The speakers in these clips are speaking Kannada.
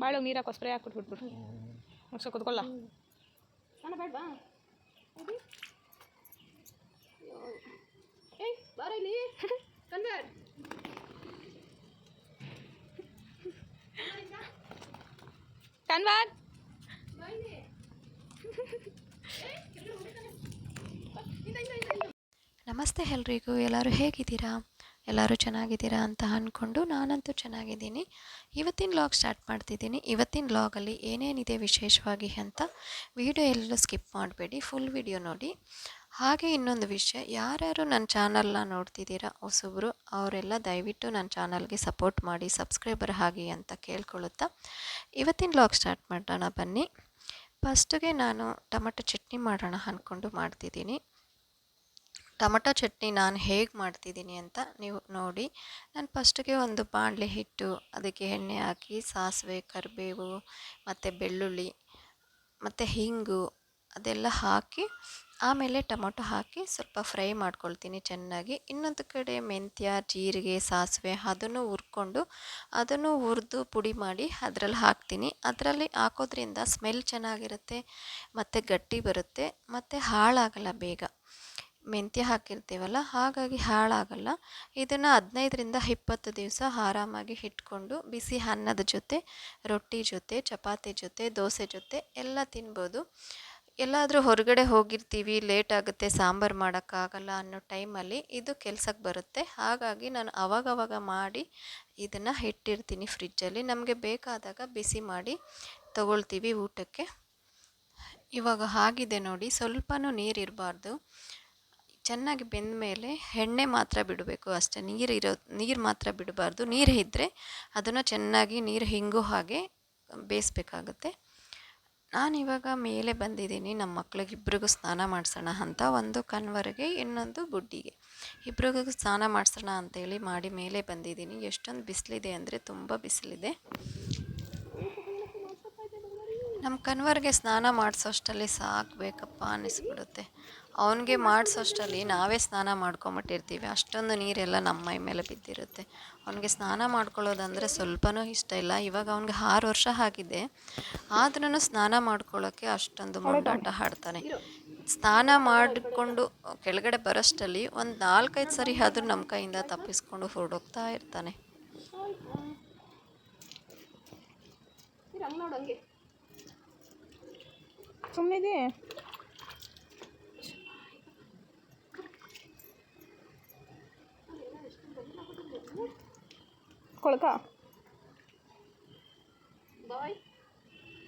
ಬಾಳೆ ನೀರು ಹಾಕೋ ಸ್ಪ್ರೇ ಹಾಕ್ಬಿಟ್ಟು ಕುತ್ಕೊಳ್ಳ. ಬೇಡವಾ? ಏಯ್ ಬಾರ ಇಲ್ಲಿ. ಕನ್ವರ್. ಕನ್ವಾರ್. ನಮಸ್ತೆ ಎಲ್ರಿಗೂ ಎಲ್ಲರೂ ಹೇಗಿದ್ದೀರಾ? ಎಲ್ಲರೂ ಚೆನ್ನಾಗಿದ್ದೀರಾ ಅಂತ ಅಂದ್ಕೊಂಡು ನಾನಂತೂ ಚೆನ್ನಾಗಿದ್ದೀನಿ. ಇವತ್ತಿನ ಲಾಗ್ ಸ್ಟಾರ್ಟ್ ಮಾಡ್ತಿದ್ದೀನಿ. ಇವತ್ತಿನ ಲಾಗಲ್ಲಿ ಏನೇನಿದೆ ವಿಶೇಷವಾಗಿ ಅಂತ ವಿಡಿಯೋ ಎಲ್ಲೂ ಸ್ಕಿಪ್ ಮಾಡಬೇಡಿ ಫುಲ್ ವಿಡಿಯೋ ನೋಡಿ. ಹಾಗೆ ಇನ್ನೊಂದು ವಿಷಯ, ಯಾರ್ಯಾರು ನನ್ನ ಚಾನಲ್ನ ನೋಡ್ತಿದ್ದೀರಾ, ಹೊಸಬ್ರು, ಅವರೆಲ್ಲ ದಯವಿಟ್ಟು ನನ್ನ ಚಾನಲ್ಗೆ ಸಪೋರ್ಟ್ ಮಾಡಿ ಸಬ್ಸ್ಕ್ರೈಬರ್ ಆಗಿ ಅಂತ ಕೇಳ್ಕೊಳ್ಳುತ್ತಾ, ಇವತ್ತಿನ ಲಾಗ್ ಸ್ಟಾರ್ಟ್ ಮಾಡೋಣ ಬನ್ನಿ. ಫಸ್ಟಿಗೆ ನಾನು ಟೊಮೆಟೊ ಚಟ್ನಿ ಮಾಡೋಣ ಅಂದ್ಕೊಂಡು ಮಾಡ್ತಿದ್ದೀನಿ. ಟೊಮಟೊ ಚಟ್ನಿ ನಾನು ಹೇಗೆ ಮಾಡ್ತಿದ್ದೀನಿ ಅಂತ ನೀವು ನೋಡಿ. ನಾನು ಫಸ್ಟಿಗೆ ಒಂದು ಬಾಣಲೆ ಹಿಟ್ಟು, ಅದಕ್ಕೆ ಎಣ್ಣೆ ಹಾಕಿ, ಸಾಸಿವೆ, ಕರಿಬೇವು, ಮತ್ತು ಬೆಳ್ಳುಳ್ಳಿ, ಮತ್ತು ಹಿಂಗು ಅದೆಲ್ಲ ಹಾಕಿ, ಆಮೇಲೆ ಟೊಮೊಟೊ ಹಾಕಿ ಸ್ವಲ್ಪ ಫ್ರೈ ಮಾಡ್ಕೊಳ್ತೀನಿ ಚೆನ್ನಾಗಿ. ಇನ್ನೊಂದು ಕಡೆ ಮೆಂತ್ಯ, ಜೀರಿಗೆ, ಸಾಸಿವೆ ಅದನ್ನು ಹುರ್ಕೊಂಡು, ಅದನ್ನು ಹುರಿದು ಪುಡಿ ಮಾಡಿ ಅದರಲ್ಲಿ ಹಾಕ್ತೀನಿ. ಅದರಲ್ಲಿ ಹಾಕೋದ್ರಿಂದ ಸ್ಮೆಲ್ ಚೆನ್ನಾಗಿರುತ್ತೆ, ಮತ್ತು ಗಟ್ಟಿ ಬರುತ್ತೆ, ಮತ್ತು ಹಾಳಾಗಲ್ಲ ಬೇಗ. ಮೆಂತ್ಯ ಹಾಕಿರ್ತೀವಲ್ಲ, ಹಾಗಾಗಿ ಹಾಳಾಗಲ್ಲ. ಇದನ್ನು ಹದಿನೈದರಿಂದ ಇಪ್ಪತ್ತು ದಿವಸ ಆರಾಮಾಗಿ ಇಟ್ಕೊಂಡು ಬಿಸಿ ಅನ್ನದ ಜೊತೆ, ರೊಟ್ಟಿ ಜೊತೆ, ಚಪಾತಿ ಜೊತೆ, ದೋಸೆ ಜೊತೆ ಎಲ್ಲ ತಿನ್ಬೋದು. ಎಲ್ಲಾದರೂ ಹೊರಗಡೆ ಹೋಗಿರ್ತೀವಿ, ಲೇಟ್ ಆಗುತ್ತೆ, ಸಾಂಬಾರು ಮಾಡೋಕ್ಕಾಗಲ್ಲ ಅನ್ನೋ ಟೈಮಲ್ಲಿ ಇದು ಕೆಲಸಕ್ಕೆ ಬರುತ್ತೆ. ಹಾಗಾಗಿ ನಾನು ಅವಾಗವಾಗ ಮಾಡಿ ಇದನ್ನು ಇಟ್ಟಿರ್ತೀನಿ ಫ್ರಿಜ್ಜಲ್ಲಿ. ನಮಗೆ ಬೇಕಾದಾಗ ಬಿಸಿ ಮಾಡಿ ತಗೊಳ್ತೀವಿ ಊಟಕ್ಕೆ. ಇವಾಗ ಆಗಿದೆ ನೋಡಿ, ಸ್ವಲ್ಪನೂ ನೀರಿರಬಾರ್ದು. ಚೆನ್ನಾಗಿ ಬೆಂದ ಮೇಲೆ ಎಣ್ಣೆ ಮಾತ್ರ ಬಿಡಬೇಕು ಅಷ್ಟೇ. ನೀರು ಇರೋ, ನೀರು ಮಾತ್ರ ಬಿಡಬಾರ್ದು. ನೀರು ಇದ್ದರೆ ಅದನ್ನು ಚೆನ್ನಾಗಿ ನೀರು ಹಿಂಗೋ ಹಾಗೆ ಬೇಯಿಸ್ಬೇಕಾಗತ್ತೆ. ನಾನಿವಾಗ ಮೇಲೆ ಬಂದಿದ್ದೀನಿ. ನಮ್ಮ ಮಕ್ಳಿಗೆ ಇಬ್ರಿಗೂ ಸ್ನಾನ ಮಾಡಿಸೋಣ ಅಂತ ಒಂದು ಕನ್ವರ್ಗೆ ಇನ್ನೊಂದು ಬುಡ್ಡಿಗೆ ಇಬ್ರಿಗೂ ಸ್ನಾನ ಮಾಡಿಸೋಣ ಅಂತೇಳಿ ಮಾಡಿ ಮೇಲೆ ಬಂದಿದ್ದೀನಿ. ಎಷ್ಟೊಂದು ಬಿಸಿಲಿದೆ ಅಂದರೆ ತುಂಬ ಬಿಸಿಲಿದೆ. ನಮ್ಮ ಕನ್ವರ್ಗೆ ಸ್ನಾನ ಮಾಡಿಸೋಷ್ಟಲ್ಲಿ ಸಾಕಬೇಕಪ್ಪ ಅನ್ನಿಸ್ಬಿಡುತ್ತೆ. ಅವನಿಗೆ ಮಾಡಿಸೋಷ್ಟಲ್ಲಿ ನಾವೇ ಸ್ನಾನ ಮಾಡ್ಕೊಂಬಿಟ್ಟಿರ್ತೀವಿ. ಅಷ್ಟೊಂದು ನೀರೆಲ್ಲ ನಮ್ಮ ಮೈ ಮೇಲೆ ಬಿದ್ದಿರುತ್ತೆ. ಅವನಿಗೆ ಸ್ನಾನ ಮಾಡ್ಕೊಳ್ಳೋದಂದರೆ ಸ್ವಲ್ಪನೂ ಇಷ್ಟ ಇಲ್ಲ. ಇವಾಗ ಅವ್ನಿಗೆ ಆರು ವರ್ಷ ಆಗಿದೆ. ಆದ್ರೂ ಸ್ನಾನ ಮಾಡ್ಕೊಳ್ಳೋಕ್ಕೆ ಅಷ್ಟೊಂದು ಮೊಂಡಾಟ ಹಾಡ್ತಾನೆ. ಸ್ನಾನ ಮಾಡಿಕೊಂಡು ಕೆಳಗಡೆ ಬರೋಷ್ಟಲ್ಲಿ ಒಂದು ನಾಲ್ಕೈದು ಸರಿ ಆದರೂ ನಮ್ಮ ಕೈಯಿಂದ ತಪ್ಪಿಸ್ಕೊಂಡು ಹೊರಡೋಗ್ತಾ ಇರ್ತಾನೆ. ಇರು ಹಂಗೆ ನೋಡು ಹಂಗೆ ಸುಮ್ಮನಿದೆ ಕೊಳ್ಕ ಬಾಯ್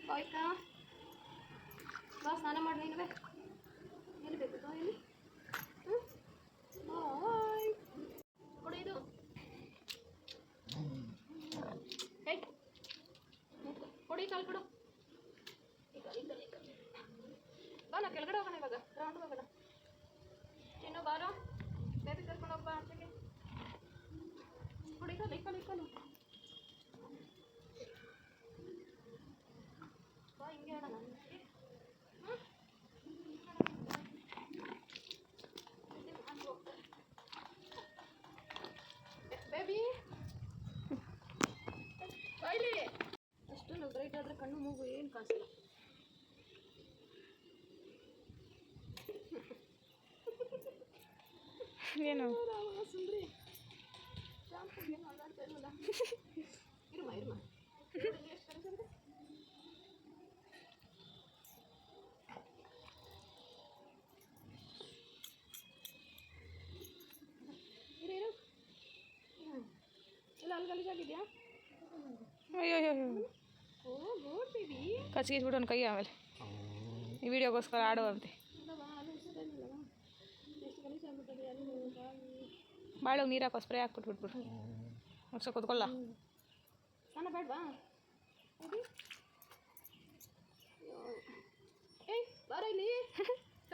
ಬಾಯ್ ಕಾ ಬಾ ಸ್ನಾನ ಮಾಡಿ ನೀನು ಎಲ್ಲಿ ಬೇಕು ಬಾ ಎಲ್ಲಿ ಹ್ಞೂ ಬಾಯ್ ಕೊಡು ಇದು ಏಯ್ ಕೊಡು ಈ ಕಾಲು ಕೊಡು ಈ ಕಾಲು ಈ ಕಾಲು ಈ ಕಾಲು ಬಾ ನಾ ಕೆಳಗಡೆ ಹೋಗೋಣ ಇವಾಗ ರೌಂಡ್ ಹೋಗೋಣ ಚಿನ್ನು ಬಾರೋ ಬೇಬಿ ಕರ್ಕೊಂಡು ಹೋಗ್ಬಾ ಆಚೆಗೆ ಕೊಡು ಈ ಕಾಲು ಈ ಕಾಲು ಈ ಕಾಲು ಬಾ ಹಿಂಗೆ ಆಡೋಣ ಬೇಬಿ ಬಾಯ್ಲಿ ಆದರೆ ಕಣ್ಣು ಮೂಗು ಏನು ಕಾಣಿಸಲ್ಲ. ಏನು? ಸುಂದ್ರಿ ಇರುಮ ಇರುಮ. ಇಲ್ಲ ಅಲ್ಲಿ ಗಲೀಜಾಗಿದೆಯಾ ಅಯ್ಯೋ ಅಯ್ಯೋ ಅಯ್ಯೋ ಓ ಗೋಡ್ ಕಚ್ಗಿಸ್ಬಿಟ್ಟು ಒಂದು ಕೈ ಆಮೇಲೆ. ಈ ವಿಡಿಯೋಗೋಸ್ಕರ ಆಡುವಂತೆ. ಬಾಳೆ ನೀರು ಹಾಕೋ ಸ್ಪ್ರೇ ಹಾಕ್ಬಿಟ್ಬಿಟ್ಬಿಡು. ಮುಗ್ಸೋ ಕೂತ್ಕೊಳ್ಳ.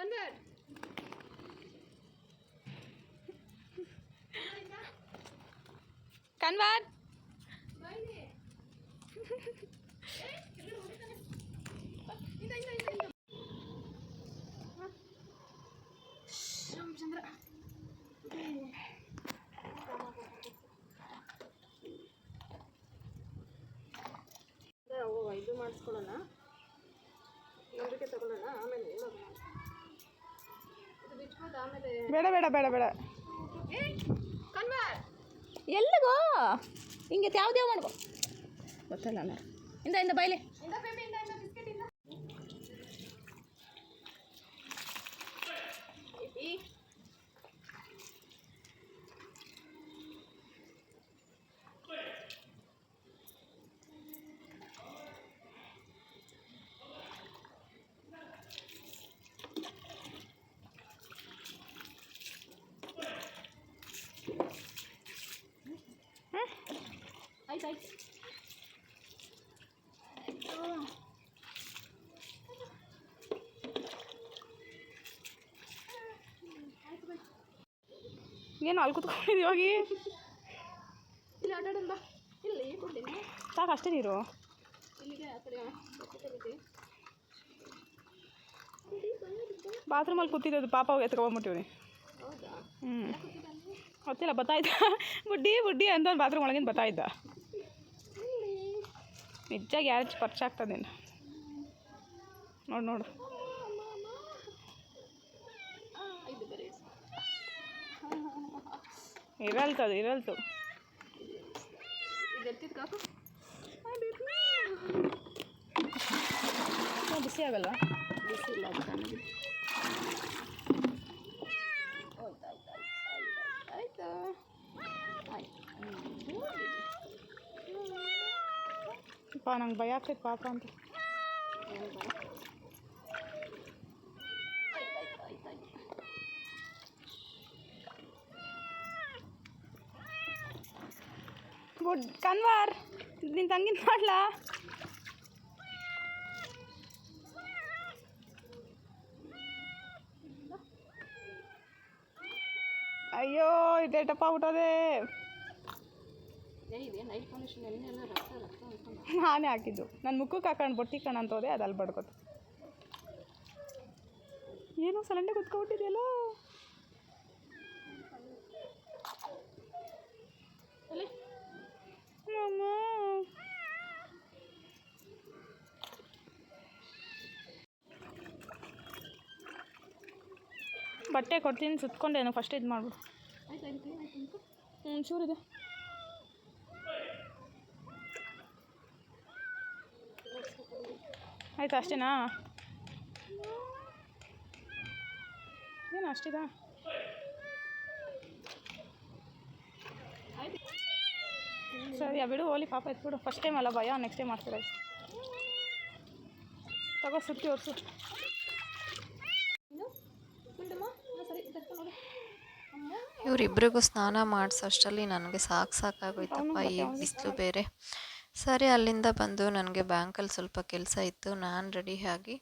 ಕನ್ವರ್ ಕನ್ವಾರ್ ಚಂದ್ರ ಮಾಡಿಸ್ಕೊಳ್ಳೋಣ. ನಂಬಿಕೆ ತಗೊಳ್ಳೋಣ ಆಮೇಲೆ ಇದು ಬಿಚ್ಬೋದು ಆಮೇಲೆ ಬೇಡ ಬೇಡ ಬೇಡ. ಬೇಡ ಎಲ್ಲಿಗೋ? ಹಿಂಗೆ ಯಾವ್ದ್ಯಾವ ಮಾಡ್ಕೋ. ಗೊತ್ತಲ್ಲ ನಾನು ಇಂದ ಇಂದ ಬೈಲಿ. ಏನು ಅಲ್ಲಿ ಕುತ್ಕೊಂಡಿದ್ದೀವಿ ಹೋಗಿ ಇಲ್ಲಿ ಆಟಾಡೋಣ ಬಾ. ಇಲ್ಲಿ ಕೊಡ್ತೀನಿ ಸಾಕು ಅಷ್ಟೇ ನೀರು. ಇಲ್ಲಿಗೆ ಆ ಕಡೆ ಬಾತ್ರೂಮಲ್ಲಿ ಕೂತಿದ್ದು ಪಾಪ ಹೋಗಿ ಎತ್ಕೊಂಡ್ಬಿಟ್ಟಿವ್ರಿ ಹೌದಾ? ಹ್ಞೂ ಗೊತ್ತಿಲ್ಲ ಬತ್ತಾಯ್ತ? ಬುಡ್ಡಿ ಬುಡ್ಡಿ ಅಂತ ಬಾತ್ರೂಮ್ ಒಳಗಿಂದ ಬತ್ತಾಯಿದ್ದ ನಿಜ ಗ್ಯಾರೇಜ್ ಪರಿಚಯ ಆಗ್ತದೆ ನೋಡು ನೋಡು ಇದು ಬೇರೆ ಇರಲ್ತು ಅದು ಇರಲ್ತು ಇದು ಎತ್ತಿದ ಕಾಕು ಹ್ಞೂ, ಬಿಸಿ ಆಗಲ್ವಾ ಬಿಸಿ ಇಲ್ಲ ಅದು ತಣ್ಣಗಿದೆ ಆಯ್ತು ಆಯ್ತು ಪಾ ನಂಗೆ ಭಯ ಆಗ್ತೈತೆ ಪಾಪ ಅಂತ ಗುಡ್ ಕನ್ವಾರ್. ನಿನ್ನ ತಂಗಿನ ಮಾಡ್ಲಾ ಅಯ್ಯೋ, ಇದೇ ಟಪ್ಪ ಅನ್ಕೊಂಡು ನಾನೇ ಹಾಕಿದ್ದು. ನನ್ನ ಮುಖಕ್ಕೆ ಹಾಕೊಂಡು ಬೊಟ್ಟಿ ಕಣ ಹೋದೆ, ಅದು ಅಲ್ಲಿ ಬಡ್ಕೋತು ಏನು ಸಲಂಡೆ ಕುತ್ಕೊಬಿಟ್ಟಿದೆಯಲ್ಲ ಅಲ್ಲಿ ಅಮ್ಮ. ಬಟ್ಟೆ ಕೊಡ್ತೀನಿ, ಸುತ್ಕೊಂಡೇನು ಫಸ್ಟ್ ಇದು ಮಾಡ್ಬಿಡು. ಹ್ಞೂ ಚೂರಿದೆ ಆಯ್ತು, ಅಷ್ಟೇನಾ? ಏನು ಅಷ್ಟಿದಾ? ಸರಿ ಬಿಡು ಓಲಿ ಪಾಪ ಎತ್ಬಿಡು. ಫಸ್ಟ್ ಟೈಮ್ ಅಲ್ಲ ಭಯ ನೆಕ್ಸ್ಟ್ ಟೈಮ್ ಮಾಡ್ತಾರೆ? ತಗೋ, ಸುತ್ತಿ ಒರ್ಸು. ಇವರಿಬ್ಬರಿಗೂ ಸ್ನಾನ ಮಾಡಿಸೋಷ್ಟರಲ್ಲಿ ನನಗೆ ಸಾಕು ಸಾಕಾಗೋಯ್ತಪ್ಪ, ಈ ಬಿಸಿಲು ಬೇರೆ. ಸರಿ, ಅಲ್ಲಿಂದ ಬಂದು ನನಗೆ ಬ್ಯಾಂಕಲ್ಲಿ ಸ್ವಲ್ಪ ಕೆಲಸ ಇತ್ತು. ನಾನು ರೆಡಿಯಾಗಿ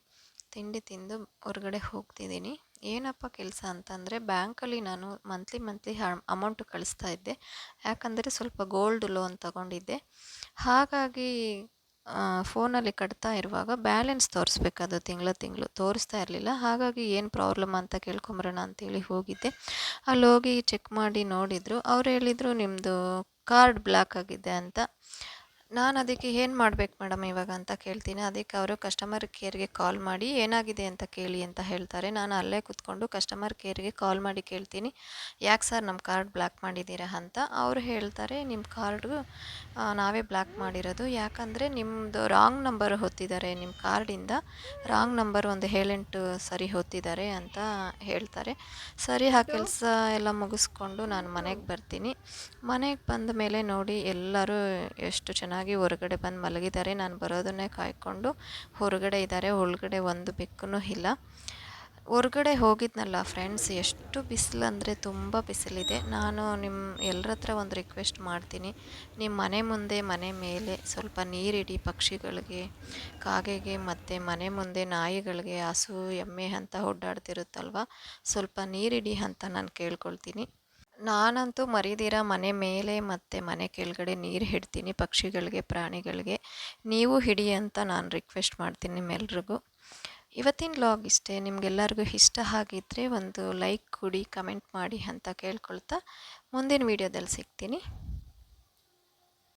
ತಿಂಡಿ ತಿಂದು ಹೊರಗಡೆ ಹೋಗ್ತಿದ್ದೀನಿ. ಏನಪ್ಪ ಕೆಲಸ ಅಂತಂದರೆ, ಬ್ಯಾಂಕಲ್ಲಿ ನಾನು ಮಂತ್ಲಿ ಮಂತ್ಲಿ ಅಮೌಂಟು ಕಳಿಸ್ತಾ ಇದ್ದೆ. ಯಾಕಂದರೆ ಸ್ವಲ್ಪ ಗೋಲ್ಡ್ ಲೋನ್ ತಗೊಂಡಿದ್ದೆ. ಹಾಗಾಗಿ ಫೋನಲ್ಲಿ ಕಟ್ತಾ ಇರುವಾಗ ಬ್ಯಾಲೆನ್ಸ್ ತೋರಿಸ್ಬೇಕದು ತಿಂಗಳು ತಿಂಗಳು ತೋರಿಸ್ತಾ ಇರಲಿಲ್ಲ. ಹಾಗಾಗಿ ಏನು ಪ್ರಾಬ್ಲಮ್ ಅಂತ ಕೇಳ್ಕೊಂಬರೋಣ ಅಂತೇಳಿ ಹೋಗಿದ್ದೆ. ಅಲ್ಲಿ ಹೋಗಿ ಚೆಕ್ ಮಾಡಿ ನೋಡಿದರು. ಅವ್ರು ಹೇಳಿದರು ನಿಮ್ಮದು ಕಾರ್ಡ್ ಬ್ಲಾಕ್ ಆಗಿದೆ ಅಂತ. ನಾನು ಅದಕ್ಕೆ ಏನು ಮಾಡ್ಬೇಕು ಮೇಡಮ್ ಇವಾಗ ಅಂತ ಕೇಳ್ತೀನಿ. ಅದಕ್ಕೆ ಅವರು ಕಸ್ಟಮರ್ ಕೇರ್ಗೆ ಕಾಲ್ ಮಾಡಿ, ಏನಾಗಿದೆ ಅಂತ ಕೇಳಿ ಅಂತ ಹೇಳ್ತಾರೆ. ನಾನು ಅಲ್ಲೇ ಕೂತ್ಕೊಂಡು ಕಸ್ಟಮರ್ ಕೇರ್ಗೆ ಕಾಲ್ ಮಾಡಿ ಕೇಳ್ತೀನಿ. ಯಾಕೆ ಸರ್ ನಮ್ಮ ಕಾರ್ಡ್ ಬ್ಲಾಕ್ ಮಾಡಿದ್ದೀರಾ ಅಂತ? ಅವರು ಹೇಳ್ತಾರೆ ನಿಮ್ಮ ಕಾರ್ಡು ನಾವೇ ಬ್ಲಾಕ್ ಮಾಡಿರೋದು. ಯಾಕಂದರೆ ನಿಮ್ಮದು ರಾಂಗ್ ನಂಬರ್ ಹೊತ್ತಿದ್ದಾರೆ ನಿಮ್ಮ ಕಾರ್ಡಿಂದ. ರಾಂಗ್ ನಂಬರ್ ಒಂದು ಏಳೆಂಟು ಸರಿ ಹೊತ್ತಿದ್ದಾರೆ ಅಂತ ಹೇಳ್ತಾರೆ. ಸರಿ ಆ ಕೆಲಸ ಎಲ್ಲ ಮುಗಿಸ್ಕೊಂಡು ನಾನು ಮನೆಗೆ ಬರ್ತೀನಿ. ಮನೆಗೆ ಬಂದ ಮೇಲೆ ನೋಡಿ ಎಲ್ಲರೂ ಎಷ್ಟು ಚೆನ್ನಾಗಿ ಹೊರಗಡೆ ಬಂದು ಮಲಗಿದ್ದಾರೆ. ನಾನು ಬರೋದನ್ನೇ ಕಾಯ್ಕೊಂಡು ಹೊರಗಡೆ ಇದ್ದಾರೆ. ಒಳಗಡೆ ಒಂದು ಬೆಕ್ಕೂ ಇಲ್ಲ. ಹೊರಗಡೆ ಹೋಗಿದ್ನಲ್ಲ ಫ್ರೆಂಡ್ಸ್ ಎಷ್ಟು ಬಿಸಿಲು ಅಂದರೆ ತುಂಬ ಬಿಸಿಲಿದೆ. ನಾನು ನಿಮ್ಮ ಎಲ್ಲರ ಹತ್ರ ಒಂದು ರಿಕ್ವೆಸ್ಟ್ ಮಾಡ್ತೀನಿ. ನಿಮ್ಮ ಮನೆ ಮುಂದೆ, ಮನೆ ಮೇಲೆ ಸ್ವಲ್ಪ ನೀರಿಡಿ ಪಕ್ಷಿಗಳಿಗೆ, ಕಾಗೆಗೆ ಮತ್ತು ಮನೆ ಮುಂದೆ ನಾಯಿಗಳಿಗೆ ಹಸು, ಎಮ್ಮೆ ಅಂತ ಓಡಾಡ್ತಿರುತ್ತಲ್ವ? ಸ್ವಲ್ಪ ನೀರಿಡಿ ಅಂತ ನಾನು ಕೇಳ್ಕೊಳ್ತೀನಿ. ನಾನಂತೂ ಮರಿದಿರ ಮನೆ ಮೇಲೆ ಮತ್ತು ಮನೆ ಕೆಳಗಡೆ ನೀರು ಹಿಡ್ತೀನಿ ಪಕ್ಷಿಗಳಿಗೆ, ಪ್ರಾಣಿಗಳಿಗೆ. ನೀವು ಹಿಡಿ ಅಂತ ನಾನು ರಿಕ್ವೆಸ್ಟ್ ಮಾಡ್ತೀನಿ ನಿಮ್ಮೆಲ್ರಿಗೂ. ಇವತ್ತಿನ ಲಾಗ್ ಇಷ್ಟೇ. ನಿಮಗೆಲ್ಲರಿಗೂ ಇಷ್ಟ ಆಗಿದ್ದರೆ ಒಂದು ಲೈಕ್ ಕೊಡಿ ಕಮೆಂಟ್ ಮಾಡಿ ಅಂತ ಕೇಳ್ಕೊಳ್ತಾ ಮುಂದಿನ ವೀಡಿಯೋದಲ್ಲಿ ಸಿಗ್ತೀನಿ.